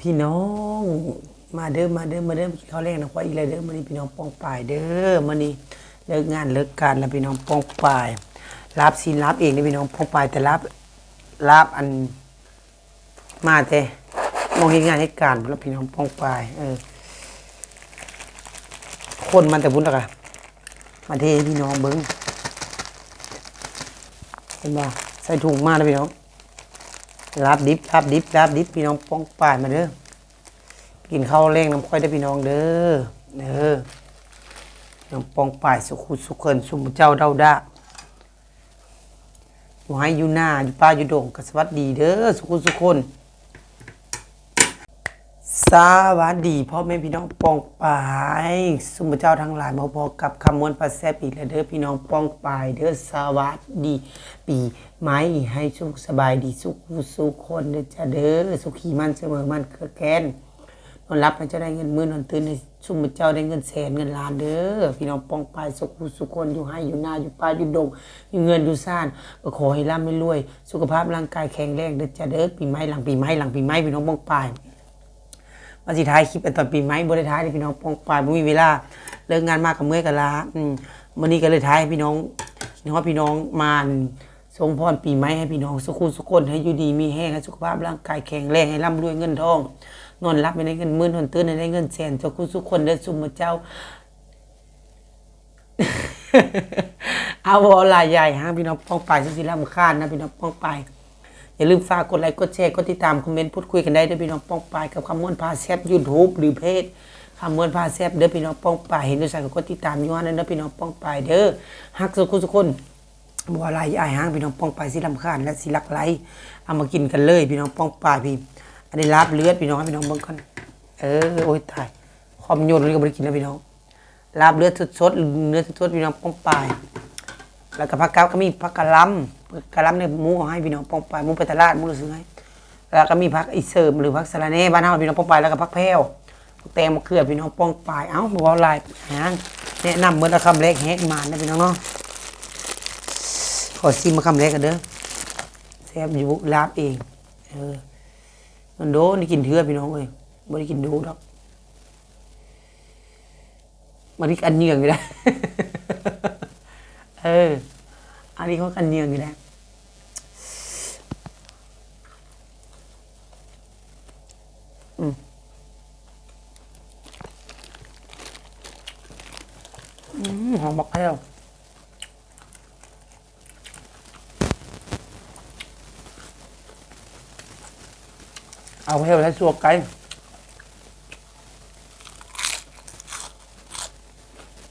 พี่น้อง มาเด้อมาเด้อมาเด้อกินข้าวแรงนะควาอีกแล้วเด้อมื้อนี้พี่น้องป้องปลายเด้อมื้อนี้เลิกงานเลิกการแล้วพี่น้องป้องปลายรับสินรับเองนี่พี่น้องป้องปลายแต่รับรับอันมาแต่มองเห็นงานเหตุการแล้วพี่น้องป้องปลายเออคนมันแต่บุญล้วก็มาเทพี่น้องเบิ้งเห็นบ่ใส่ถุงมาแล้วพี่น้อง รับดิบรับดิบรับดิบพี่น้องป้องป่ายมาเด้อกินข้าวแรงน้ำค่อยได้พี่น้องเด้อเด้อน้องป้องป่ายสุขุสุขเคินสุมเจ้าเดาดาอยู่ให้อยู่หน้าอยู่ป้าอยู่โดงกสวัสดีเด้อสุขุสุขคน สวัสดีพ่อแม่พี่น้องปองปายสุมเจ้าทั้งหลายมาพอกับคำมวลภาษาปีแล้วเด้อพี่น้องปองปายเด้อสวัสดี ปีไม้ให้สุขสบายดีสุขสุขคนเด้อจ้าเด้อสุขีมันเสมอมันเคือแค้นนอนรับมันจะได้เงินมื่นนอนตื่นในสุมเจ้าได้เงินแสนเงินล้านเด้อพี่น้องปองปายสุขสุขคนอยู่ให้อยู่หน้าอยู่ป่าอยู่ดงอยู่เงินอยู่ซ่านก็ขอให้ร่ำให้รวย สุขภาพร่างกายแข็งแรงเด้อจ้าเด้อปีไม้หลังปีไม้หลังปีไม้พี่น้องปองปาย มาสิท้ายคลิปเป็นตอนปีใหม่บ่ได้ท้ายเลยพี่น้องปองปายบ่มีเวลาเลิกงานมากกับเมื่อยกับลาอืมวันนี้ก็เลยท้ายให้พี่น้องน้องพี่น้องมาส่งพรปีใหม่ให้พี่น้องสุขุสุขคนให้อยู่ดีมีแห้งให้สุขภาพร่างกายแข็งแรงให้ร่ำรวยเงินทอง นอนรับไม่ได้เงินหมื่นนอนตื่นให้ได้เงินแสนสุขุสุขคนได้สุมเจ้าเอาวอลายใหญ่ฮะพี่น้องป้องปายสุศิลามคานนะพี่น้องป้องปาย อย่าลืมฝากกดไลค์ กดแชร์ กดติดตาม คอมเมนต์ พูดคุยกันได้ด้วยพี่น้องป้องปายกับคำมวนพาแซบยูทูบหรือเพจคำมวนพาแซบเด้อพี่น้องป้องปายเห็นด้วยใส่ก็กดติดตามยู่ว่านั่นเด้อพี่น้องป้องปายเด้อฮักสุขุสุกคนบัวลายไอ้ายห้างพี่น้องป้องปายสิลำคาญและสิลักไลเอามากินกันเลยพี่น้องป้องปายพี่ อันนี้ลาบเลือดพี่น้องพี่น้องเบิ่งก่อนเออโอ้ยตายความโยนเลยก็ไม่ได้กินแล้วพี่น้องลาบเลือดสดๆเนื้อสดๆพี่น้องป้องปาย แล้วก็ผักกาดก็มีผักกะหล่ำ กกะลำเนี่ยหมูเอาให้พี่น้องปองไปหมูไปตลาดหมูซื้อให้แล้วก็มีผักอีเสริมหรือผักสะระแหน่บ้านเฮาพี่น้องปองไปแล้วก็ผักแพรวผักแตงมะเขือพี่น้องปองไปเอ้าบ่เอาลายหางแนะนำเมื่อละคำแรกแฮกมานะพี่น้องเนาะขอซิมมาคำแรกกันเด้อแซ่บอยู่ลาบเองเออมันโดนี่กินเถื่อพี่น้องเอ้ยบ่ได้กินดูดอกมันนี่อันเหยื่องอยู่แล้เออ อันนี้เขากันเนียงอยู่แล้วอืมอืมหอมบักแพ้วเอาแพ้วแล้วสวกไก่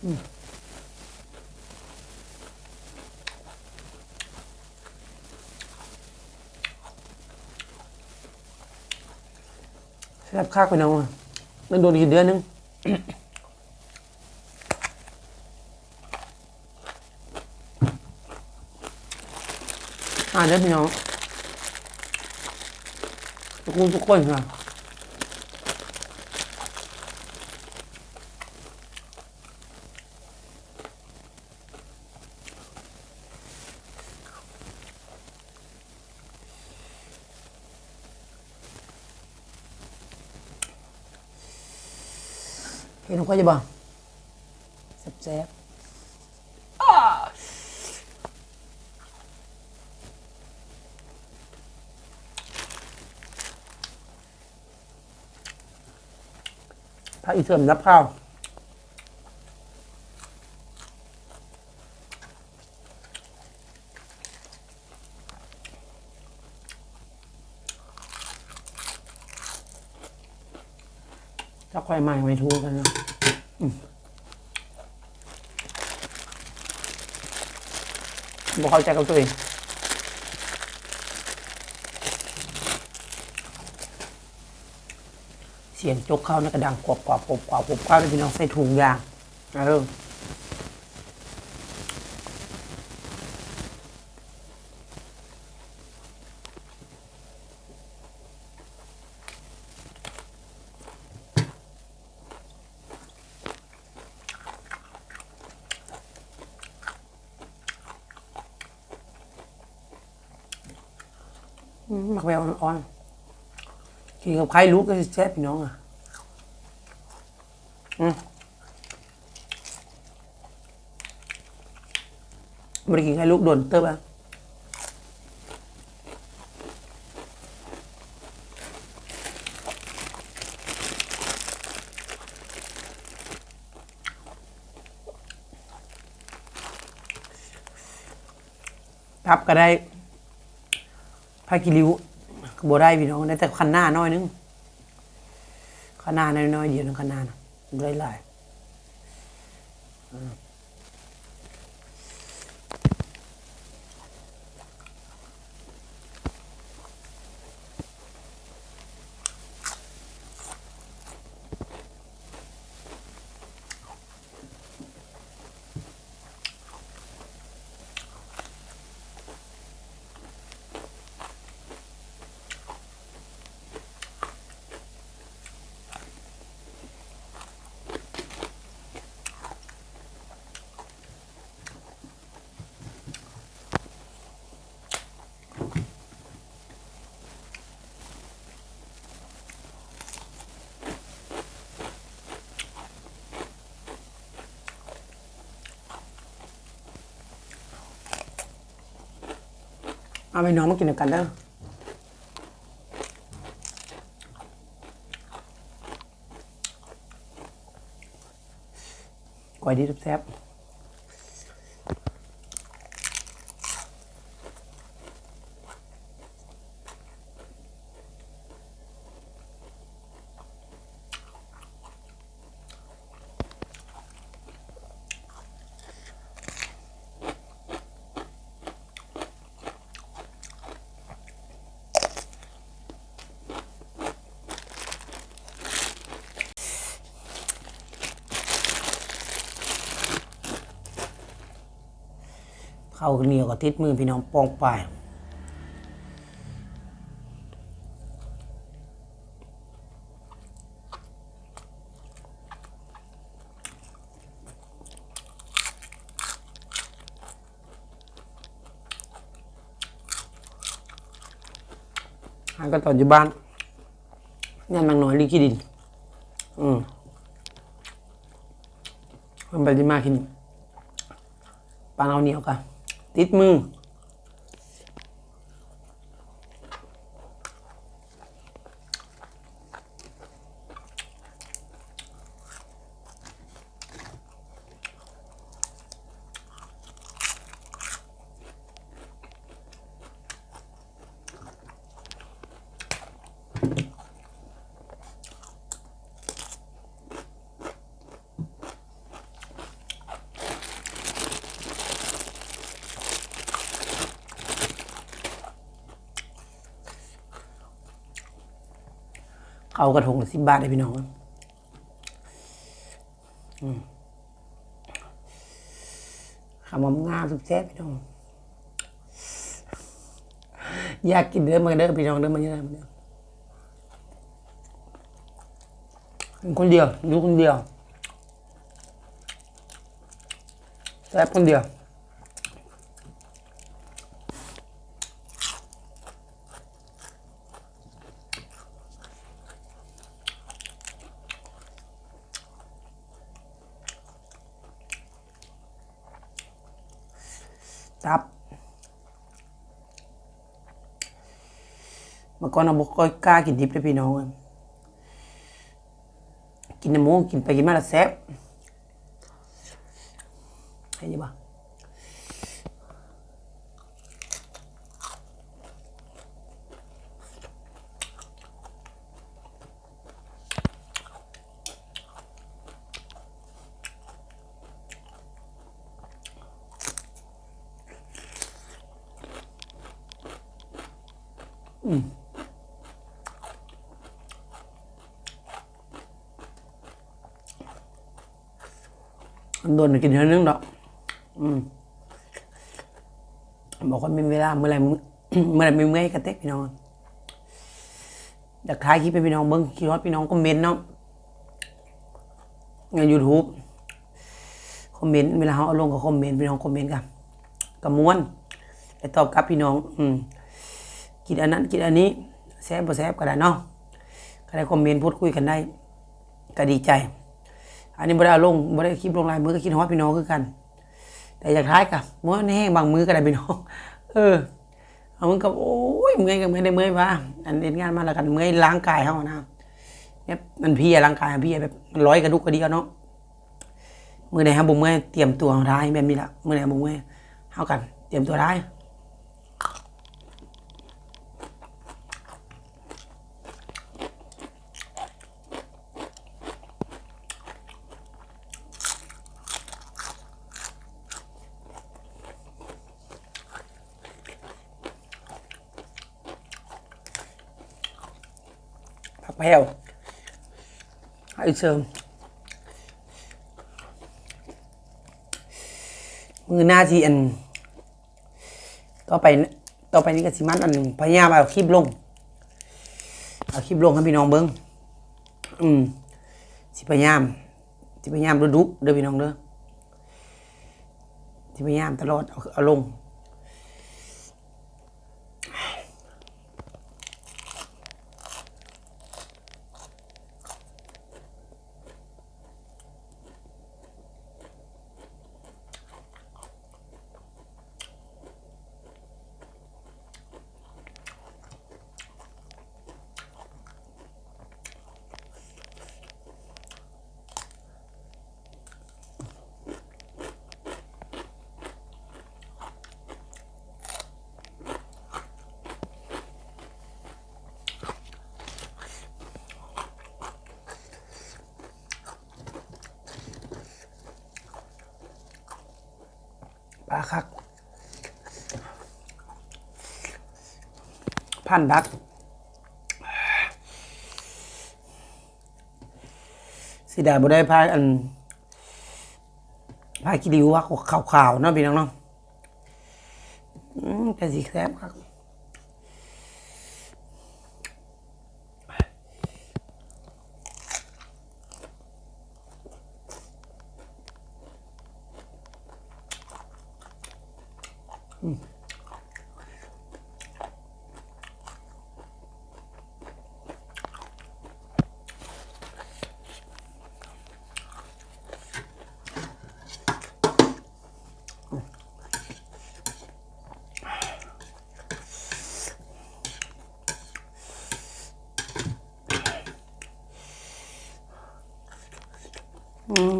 แซ่ บคักไปน้องอะมันโดนกี่เดือนนึงอ่านได้อพี่น้องทุกคนทุกคนค่ะ เห็นเขาจะบอกแซ่บๆอ้าถ้าอีเสริมรับข้าวถ้าค่อยใหม่ไม่ทูกันเนาะอืม บอกเข้าใจกับตัวเองเสียงจกเข้านะกระดังกรอบกรอบกรอบกรอบกรอบกรอบเลยพี่น้องใส่ถุงยางเออ หมักแววอ่อนๆกินกับไข่ลูกก็สิแซ่บพี่น้องอะอืมไม่กินไข่ลูกโดนเติบอะทับก็ได้ ผ้ากิริ้วโบได้พี่น้องได้แต่คันหน้าน้อยนึงคันหน้าน้อยๆเดียวนึงคันหน้าได้หลาย เอาไปน้องมากินกันเด้อก๋วยดีแซ่บ เข้าเหนียวกับติดมือพี่น้องปองไปายหากันตอนอยู่บ้านย่นนางน้อยลีขี้ดิน อืมมันไปที่มากินปลาเอาเหนียวกัน ติดมือ เขากระทงสิบบาทเลยพี่น้องอืมขมงามสุดแซ่บพี่น้อง อยากกินเด้อมาเด้อพี่น้องเด้อมาเยอะมาเด้อกินคนเดียวอยู่คนเดียวแซ่บคนเดียว ตับเมื่อก่อนเราบอกอยกล้ากินดิบเลยพี่น้อง กินน้ำมูกินไปกินมาแล้วแซ่บ โดนกินเท่านึงดอก อืมบอกว่ามีเวลาเมื่อไหรมึงเมื่อไหรมีเมื่อยกระเตะพี่น้องอยากถ่ายคลิปให้พี่น้องเบิ้งคิดว่าพี่น้องคอมเมนต์เนาะในยูทูบคอมเมนต์เวลาเขาเอาลงกับคอมเมนต์พี่น้องคอมเมนต์กันกับม้วนไปตอบกลับพี่น้อง อืมกินอันนั้นกินอันนี้แซ่บบ่แซ่บก็ได้เนาะได้คอมเมนต์พูดคุยกันได้ ก็ดีใจ อันนี้บ่ได้เอาลงบ่ได้คลิปลงลายมือก็คิดฮอดพี่น้องคือกัน แต่อยากท้ายกับมื้อนี้แห้งบางมือก็ได้พี่น้อง เออเอามึงกับโอ้ยเมื่อยกับเมื่อยได้เมื่อยว่าอันเล่นงานมาแล้วกันเมื่อยล้างกายเฮานะเนี่ยมันพลียร่างกายมันเพลียแบบมันร้อยกระดุกกระดียวเนาะมือไหนเฮาบ่เมื่อยเตรียมตัวได้แบบนี้ละมือไหนบ่เมื่อยเฮากัน เตรียมตัวได้ผั แพรวไอเสริมมือหน้าที่อันต่อไปต่อไปนี้ก็สิมันอันพยายามเอาคลิปลง เอาคลิปลงให้พี่น้องเบิ้งอืมสิพยายามสิพยายามดูดุเด้อพี่น้องเด้อสิพยายามตลอดเอาเอาลง ปลาคักพันดักสิดาบ่ได้พาอันพากิริวว่าขาวๆเนาะพี่น้องเนาะแต่สีแซ่บครับ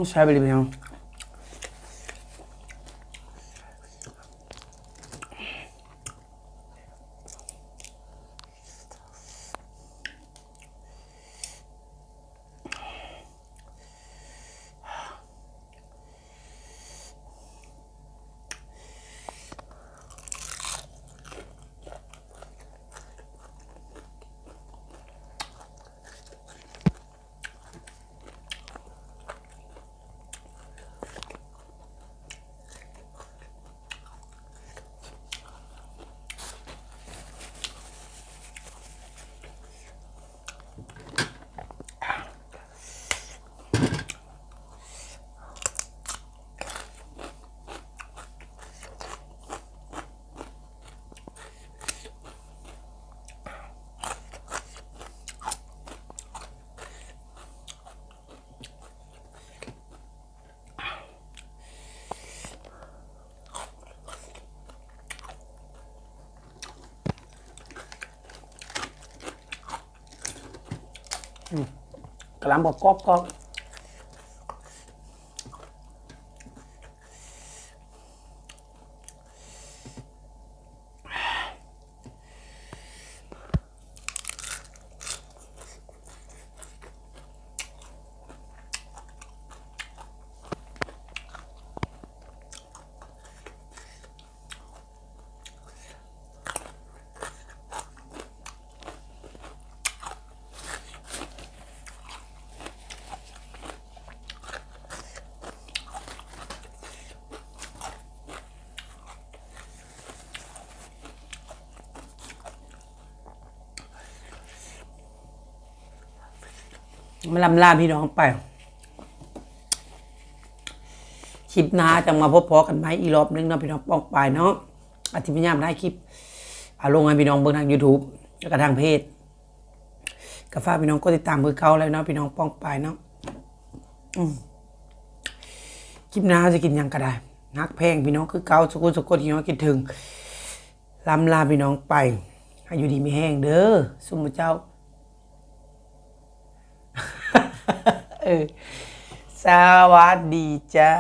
อื กระลำบอกกรอบกรอบ มาลำลาพี่น้องไปคลิปหน้าจะมาพบพอกันไหมอีกรอบนึงเนาะพี่น้องปองไปเนาะอาทิตย์พยามได้คลิปเอาลงให้พี่น้องเบิ่งทาง YouTube แล้วก็ทางเพจกก็ฝาพี่น้องกดติดตามมือเก่าแล้วเนาะพี่น้องป้องไปเนาะคลิปหน้าจะกินยังก็ได้นักเพงพี่น้องคือเกาสกุลสกุลที่น้องคิดถึงลำลาพี่น้องไปให้ยูดีไม่แห้งเด้อสมมุติเจ้า เออสวัสดีจ้า